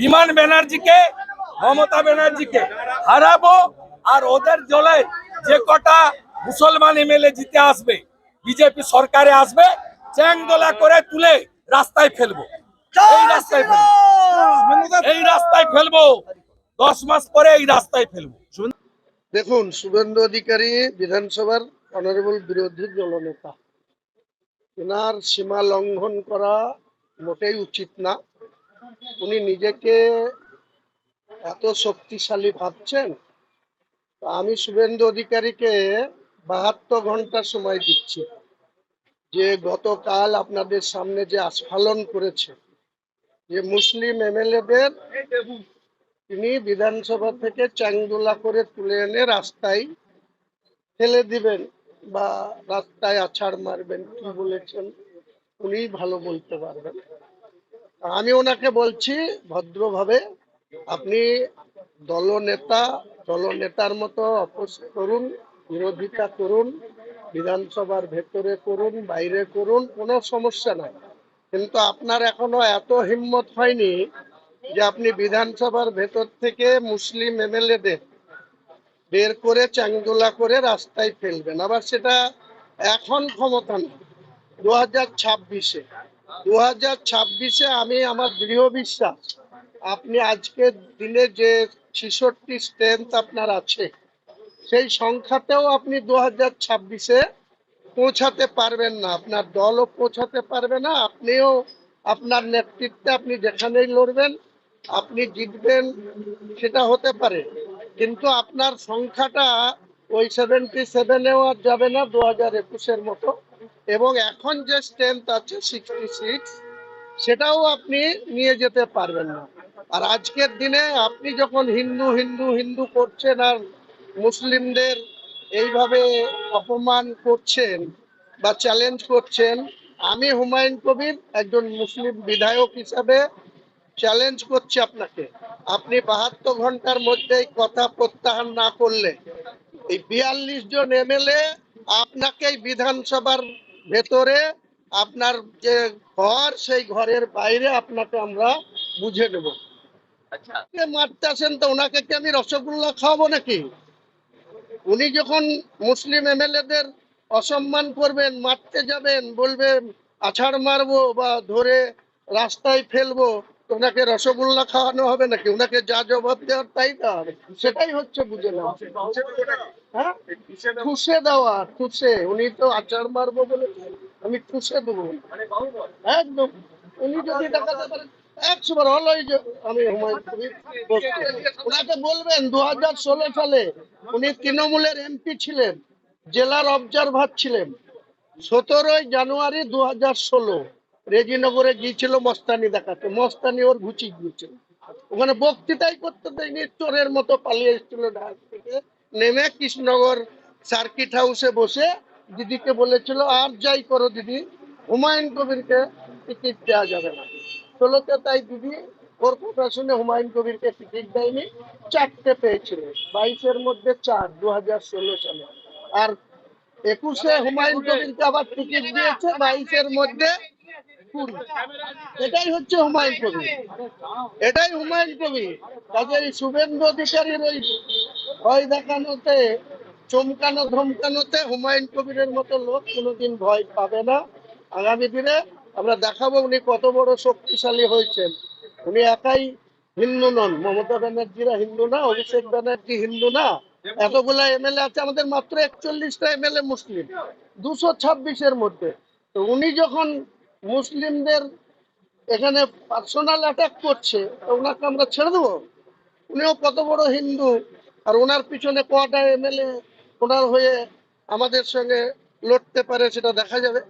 বিমান ব্যানার্জিকে, মমতা ব্যানার্জিকে হারাবো আর ওদের দলে যে কটা মুসলমান এমএলএ জিতে আসবে, বিজেপি সরকারে আসবে, চ্যাংদোলা করে তুলে রাস্তায় ফেলব। এই রাস্তায় ফেলব। এই রাস্তায় ফেলব। দশ মাস পরে এই রাস্তায় ফেলব। দেখুন, শুভেন্দু অধিকারী বিধানসভার অনারেবল বিরোধী দলনেতা। এনার সীমা লঙ্ঘন করা মোটেই উচিত না। উনি নিজেকে এত শক্তিশালী ভাবছেন? আমি শুভেন্দু অধিকারীকে বাহাত্তর ঘণ্টা সময় দিচ্ছি যে গতকাল আপনাদের সামনে যে আস্ফালন করেছে, যে মুসলিম এমএলএদের তিনি বিধানসভা থেকে চ্যাংদোলা করে তুলে এনে রাস্তায় ফেলে দিবেন বা রাস্তায় আছাড় মারবেন, কি বলেছেন? উনি ভালো বলতে পারবেন। আমি ওনাকে বলছি ভদ্রভাবে, আপনি দলনেতা দলনেতার মতো অপোজ করুন, বিরোধিতা করুন, বিধানসভার ভেতরে করুন, বাইরে করুন, কোনো সমস্যা নাই। কিন্তু আপনার এখনও এত হিম্মত হয়নি যে আপনি বিধানসভার ভেতর থেকে মুসলিম এমএলএদের বের করে চাঙ্গুলা করে রাস্তায় ফেলবেন। আবার সেটা এখন ক্ষমতা না দু হাজার ছাব্বিশে। দু হাজার ছাব্বিশে আমি আমার দৃঢ় বিশ্বাস, আপনি আজকের দিনে যে ছিষট্টি স্ট্রেংথ আপনার আছে, সেই সংখ্যাতেও আপনি দু হাজার ছাব্বিশে পৌঁছাতে পারবেন না। আপনার দলও পৌঁছাতে পারবে না, আপনিও আপনার নেতৃত্বে আপনি যেখানেই লড়বেন, আপনি জিতবেন, সেটা হতে পারে। কিন্তু আপনার সংখ্যাটা ওই সেভেন্টি সেভেনেও আর যাবে না দু হাজার একুশের মতো। এবং এখন যে স্ট্রেংথ আছে সিক্সটি সিক্স সেটাও আপনি নিয়ে যেতে পারবেন না। আর আজকের দিনে আপনি যখন হিন্দু হিন্দু হিন্দু করছেন আর মুসলিমদের এইভাবে অপমান করছেন বা চ্যালেঞ্জ করছেন, আমি হুমায়ুন কবির একজন মুসলিম বিধায়ক হিসাবে চ্যালেঞ্জ করছি আপনাকে। আপনি বাহাত্তর ঘণ্টার মধ্যে এই কথা প্রত্যাহার না করলে এই বিয়াল্লিশ জন এমএলএ আপনাকে বিধানসভার ভেতরে আপনার যে ঘর সেই ঘরের বাইরে আপনাকে আমরা বুঝে নেব। মারতে আসেন তো ওনাকে কি আমি রসগোল্লা খাওয়াবো নাকি? উনি যখন মুসলিম এমএলএদের অসম্মান করবেন মারতে যাবেন বলবেন আছাড় মারবো বা ধরে রাস্তায় ফেলব ওনাকে রসগোল্লা খাওয়ানো হবে নাকি? ওনাকে যা জবাব দেওয়ার তাই দেওয়া হবে সেটাই হচ্ছে বুঝে না হ্যাঁ? ঠুসে দেওয়া ঠুসে উনি তো আচার মারবো বলে আমি ঠুসে দেবো। একদম। উনি যদি দেখাতে পারেন, একশো বার হলো আমি। ওনাকে বলবেন দু হাজার ষোলো সালে উনি তৃণমূলের এমপি ছিলেন, জেলার অবজারভার ছিলেন। সতেরোই জানুয়ারি দু হাজার ষোলো। রেজিনগরে গিয়েছিল মস্তানি দেখাতে। মস্তানি ওর ঘুচি গিয়েছিল। ওখানে বক্তৃতাই করতে দেয়নি, চোরের মতো পালিয়ে এসেছিল ঢাক থেকে। নেমে কৃষ্ণনগর সার্কিট হাউসে বসে দিদিকে বলেছিল, আর যাই করো দিদি, হুমায়ুন কবিরকে টিকিট দেওয়া যাবে না। ষোলোতে তাই দিদি ওর কথা শুনে হুমায়ুন কবিরকে টিকিট দেয়নি, চারটে পেয়েছিল, বাইশের মধ্যে চার দু হাজার ষোলো সালে। আর একুশে হুমায়ুন কবিরকে আবার টিকিট দিয়েছে, বাইশের মধ্যে এটাই হচ্ছে হুমায়ুন কবির এটাই হুমায়ুন কবির কাজে এই শুভেন্দু অধিকারীর ওই ভয় দেখানোতে চমকানো ধমকানোতে হুমায়ুন কবিরের মতো লোক কোনোদিন ভয় পাবে না। আগামী দিনে আমরা দেখাবো উনি কত বড় শক্তিশালী হয়েছেন। উনি একাই হিন্দু নন। মমতা ব্যানার্জিরা হিন্দু না অভিষেক ব্যানার্জি হিন্দু না। এতগুলা এমএলএ আছে আমাদের মাত্র একচল্লিশটা এমএলএ মুসলিম। দুশো ছাব্বিশের মধ্যে। তো উনি যখন মুসলিমদের এখানে পার্সোনাল অ্যাটাক করছে, ওনাকে আমরা ছেড়ে দেবো? উনিও কত বড় হিন্দু, আর ওনার পিছনে কটা এমএলএ, ওনার হয়ে আমাদের সঙ্গে লড়তে পারে সেটা দেখা যাবে।